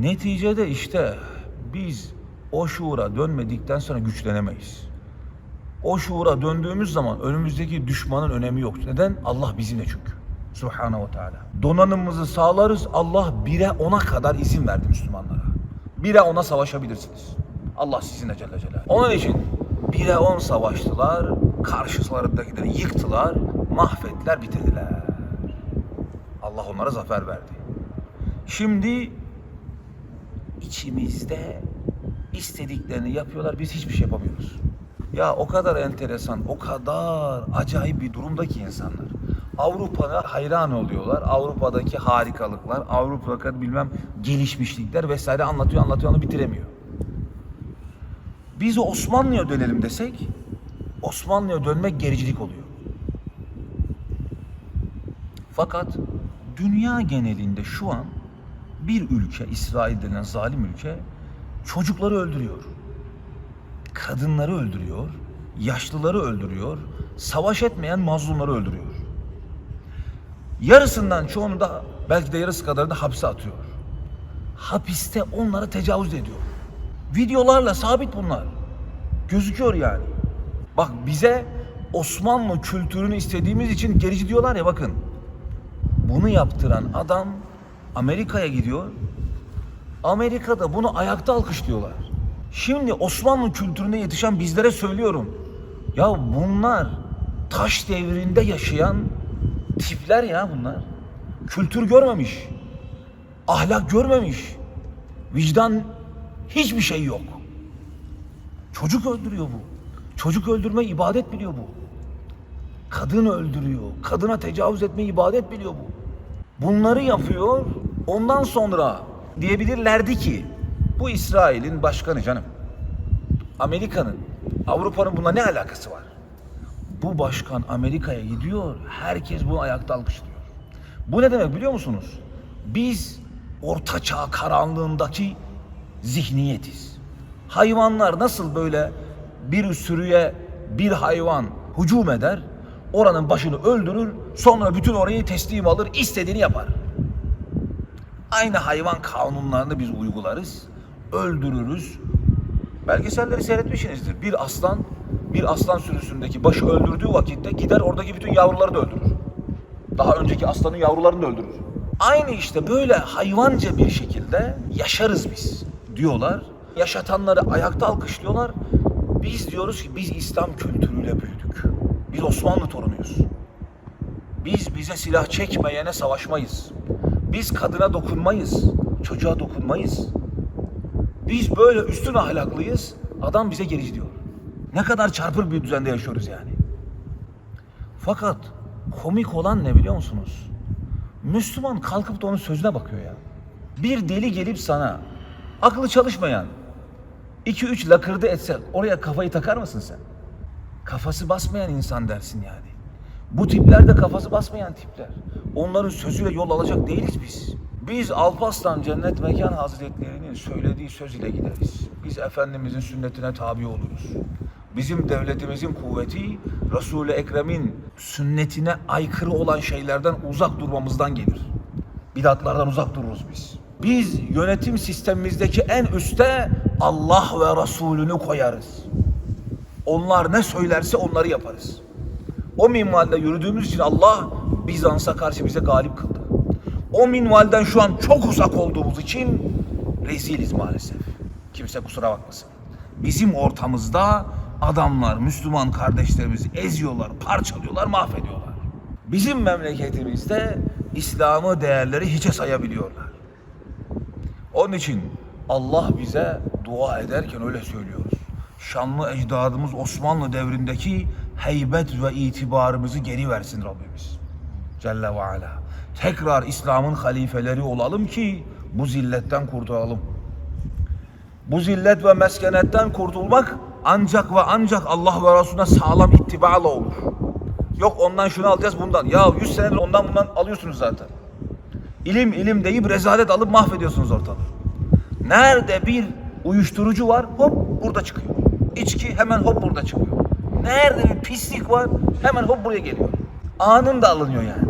Neticede işte biz o şuura dönmedikten sonra güçlenemeyiz. O şuura döndüğümüz zaman önümüzdeki düşmanın önemi yok. Neden? Allah bizimle çünkü. Subhanahu ve Teala. Donanımımızı sağlarız. Allah bire ona kadar izin verdi Müslümanlara. Bire ona savaşabilirsiniz. Allah sizinle Celle Celaluhu. Onun için bire on savaştılar. Karşılarındakileri yıktılar. Mahvettiler, bitirdiler. Allah onlara zafer verdi. Şimdi içimizde istediklerini yapıyorlar. Biz hiçbir şey yapamıyoruz. Ya o kadar enteresan, o kadar acayip bir durumdaki insanlar. Avrupa'ya hayran oluyorlar. Avrupa'daki harikalıklar, Avrupa'daki bilmem gelişmişlikler vesaire anlatıyor, anlatıyor, onu bitiremiyor. Biz Osmanlı'ya dönelim desek, Osmanlı'ya dönmek gericilik oluyor. Fakat dünya genelinde şu an bir ülke, İsrail denen zalim ülke çocukları öldürüyor. Kadınları öldürüyor, yaşlıları öldürüyor, savaş etmeyen mazlumları öldürüyor. Yarısından çoğunu da belki de yarısı kadarını da hapse atıyor. Hapiste onlara tecavüz ediyor. Videolarla sabit bunlar. Gözüküyor yani. Bak bize Osmanlı kültürünü istediğimiz için gerici diyorlar ya bakın. Bunu yaptıran adam Amerika'ya gidiyor. Amerika'da bunu ayakta alkışlıyorlar. Şimdi Osmanlı kültüründe yetişen bizlere söylüyorum. Ya bunlar taş devrinde yaşayan tipler ya bunlar. Kültür görmemiş. Ahlak görmemiş. Vicdan hiçbir şey yok. Çocuk öldürüyor bu. Çocuk öldürme ibadet biliyor bu. Kadın öldürüyor. Kadına tecavüz etme ibadet biliyor bu. Bunları yapıyor. Ondan sonra diyebilirlerdi ki bu İsrail'in başkanı canım. Amerika'nın, Avrupa'nın buna ne alakası var? Bu başkan Amerika'ya gidiyor. Herkes bunu ayakta alkışlıyor. Bu ne demek biliyor musunuz? Biz orta çağ karanlığındaki zihniyetiz. Hayvanlar nasıl böyle bir sürüye bir hayvan hücum eder, oranın başını öldürür, sonra bütün orayı teslim alır, istediğini yapar. Aynı hayvan kanunlarını biz uygularız, öldürürüz. Belgeselleri seyretmişsinizdir. Bir aslan, bir aslan sürüsündeki başı öldürdüğü vakitte gider oradaki bütün yavruları da öldürür. Daha önceki aslanın yavrularını da öldürür. Aynı işte böyle hayvanca bir şekilde yaşarız biz diyorlar. Yaşatanları ayakta alkışlıyorlar. Biz diyoruz ki biz İslam kültürüyle büyüdük. Biz Osmanlı torunuyuz. Biz bize silah çekmeyene savaşmayız. Biz kadına dokunmayız. Çocuğa dokunmayız. Biz böyle üstün ahlaklıyız. Adam bize gerici diyor. Ne kadar çarpır bir düzende yaşıyoruz yani. Fakat komik olan ne biliyor musunuz? Müslüman kalkıp da onun sözüne bakıyor ya. Bir deli gelip sana aklı çalışmayan iki üç lakırdı etse oraya kafayı takar mısın sen? Kafası basmayan insan dersin yani. Bu tipler de kafası basmayan tipler. Onların sözüyle yol alacak değiliz biz. Biz Alparslan Cennet Mekan Hazretleri'nin söylediği söz ile gideriz. Biz Efendimizin sünnetine tabi oluruz. Bizim devletimizin kuvveti Resul-i Ekrem'in sünnetine aykırı olan şeylerden uzak durmamızdan gelir. Bidatlardan uzak dururuz biz. Biz yönetim sistemimizdeki en üste Allah ve Resulünü koyarız. Onlar ne söylerse onları yaparız. O minvalde yürüdüğümüz için Allah Bizans'a karşı bize galip kıldı. O minvalden şu an çok uzak olduğumuz için reziliz maalesef. Kimse kusura bakmasın. Bizim ortamızda adamlar Müslüman kardeşlerimizi eziyorlar, parçalıyorlar, mahvediyorlar. Bizim memleketimizde İslam'ı değerleri hiçe sayabiliyorlar. Onun için Allah bize dua ederken öyle söylüyoruz. Şanlı ecdadımız Osmanlı devrindeki heybet ve itibarımızı geri versin Rabbimiz. Celle ve Ala. Tekrar İslam'ın halifeleri olalım ki bu zilletten kurtulalım. Bu zillet ve meskenetten kurtulmak ancak ve ancak Allah ve Resulüne sağlam ittiba'la olur. Yok ondan şunu alacağız bundan. Ya 100 senedir ondan bundan alıyorsunuz zaten. İlim ilim deyip rezalet alıp mahvediyorsunuz ortalığı. Nerede bir uyuşturucu var hop burada çıkıyor. İçki hemen hop burada çıkıyor. Nerede bir pislik var hemen hop buraya geliyor. Anında alınıyor yani.